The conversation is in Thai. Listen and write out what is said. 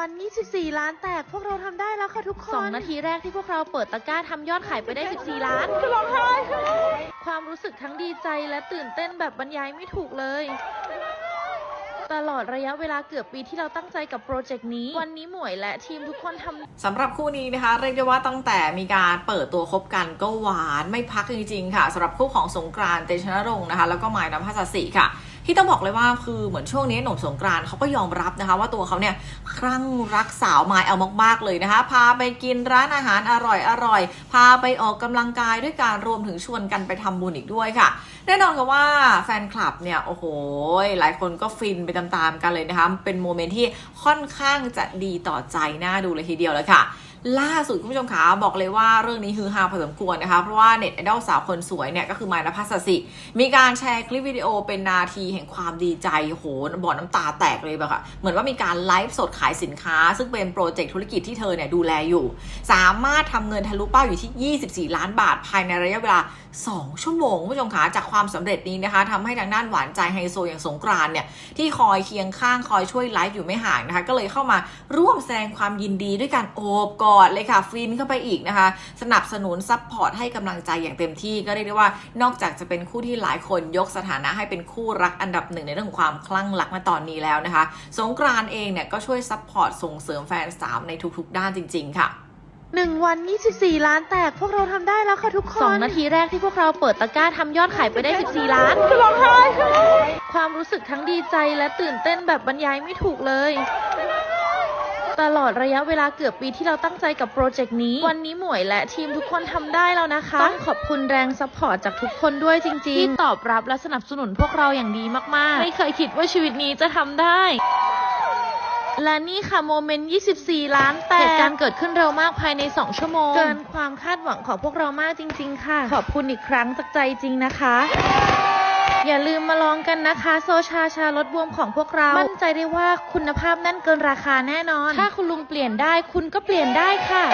วัน 24 ล้านแตก พวกเราทำได้แล้วค่ะทุกคน 2 นาทีแรกที่พวกเราเปิดตะกร้าทำยอดขายไปได้ 14 ล้านร้องไห้ความรู้สึกทั้งดีใจและตื่นเต้นแบบบรรยายไม่ถูกเลย ตลอดระยะเวลาเกือบปีที่เราตั้งใจกับโปรเจกต์นี้ วันนี้หมวยและทีมทุกคนทำ สำหรับคู่นี้นะคะ เรียกได้ว่าตั้งแต่มีการเปิดตัวคบกันก็หวานไม่พักจริงๆค่ะสำหรับคู่ของสงกรานต์เตชนรงค์นะคะ แล้วก็หมายน้ำพัสสิค่ะ ที่ต้องบอกเลยว่าคือเหมือนช่วงนี้หนุ่มสงกรานต์เขาก็ยอมรับนะคะ ว่าตัวเขาเนี่ยคลั่งรักสาวไมายเอามากๆเลยนะคะ พาไปกินร้านอาหารอร่อยอร่อยๆพาไปออกกำลังกายด้วยการรวมถึงชวนกันไปทำบุญอีกด้วยค่ะ แน่นอนกับว่าแฟนคลับเนี่ยโอ้โหหลายคนก็ฟินไปตามๆกันเลยนะคะ เป็นโมเมนต์ที่ค่อนข้างจะดีต่อใจน่าดูเลยทีเดียวเลยค่ะ ล่าสุดคุณผู้ชมขาบอกเลยว่าเรื่องนี้ฮือฮาพอสมควรนะคะ เพราะว่าเน็ตไอดอลสาวคนสวยเนี่ยก็คือมายนภัสสิ มีการแชร์คลิปวิดีโอเป็นนาทีแห่งความดีใจโหบ่อน้ำตาแตกเลยแบบค่ะ เหมือนว่ามีการไลฟ์สดขายสินค้า ซึ่งเป็นโปรเจกต์ธุรกิจที่เธอเนี่ยดูแลอยู่ สามารถทำเงินทะลุเป้าอยู่ที่ 24 ล้านบาท ภายในระยะเวลา 2 ชั่วโมงคุณผู้ชมคะจากความสำเร็จนี้นะคะทำให้ทางด้านหวานใจไฮโซอย่างสงกรานเนี่ยที่คอยเคียงข้างคอยช่วยไลฟ์อยู่ไม่ห่างนะคะก็เลยเข้ามาร่วมแสดงความยินดีด้วยการโอบกอดเลยค่ะฟินเข้าไปอีกนะคะ สนับสนุนซัพพอร์ตให้กำลังใจอย่างเต็มที่ก็เรียกได้ว่านอกจากจะเป็นคู่ที่หลายคนยกสถานะให้เป็นคู่รักอันดับหนึ่งในเรื่องของความคลั่งรักมาตอนนี้แล้วนะคะ สงกรานต์เองเนี่ยก็ช่วยซัพพอร์ตส่งเสริมแฟนสาวในทุกๆ ด้านจริง ๆ ค่ะหนึ่งวัน 24 ล้านแตก พวกเราทำได้แล้วค่ะทุกคน2นาทีแรกที่พวกเราเปิดตะกร้าทำยอดขายไปได้ 14 ล้านร้องไห้ความรู้สึกทั้งดีใจและตื่นเต้นแบบบรรยายไม่ถูกเลย ตลอดระยะเวลาเกือบปีที่เราตั้งใจกับโปรเจกต์นี้ วันนี้หมวยและทีมทุกคนทำได้แล้วนะคะ ต้องขอบคุณแรงซัพพอร์ตจากทุกคนด้วยจริงๆ ที่ตอบรับและสนับสนุนพวกเราอย่างดีมากๆ ไม่เคยคิดว่าชีวิตนี้จะทำได้และนี่ค่ะโมเมนต์ 24 ล้านแตกเหตุการณ์เกิดขึ้นเร็วมากภายใน 2 ชั่วโมง เกินความคาดหวังของพวกเรามากจริง ๆ ค่ะ ขอบคุณอีกครั้งจากใจจริงนะคะ อย่าลืมมาลองกันนะคะ โซชาชาลดบวมของพวกเรา มั่นใจได้ว่าคุณภาพแน่นเกินราคาแน่นอน ถ้าคุณลุงเปลี่ยนได้คุณก็เปลี่ยนได้ค่ะ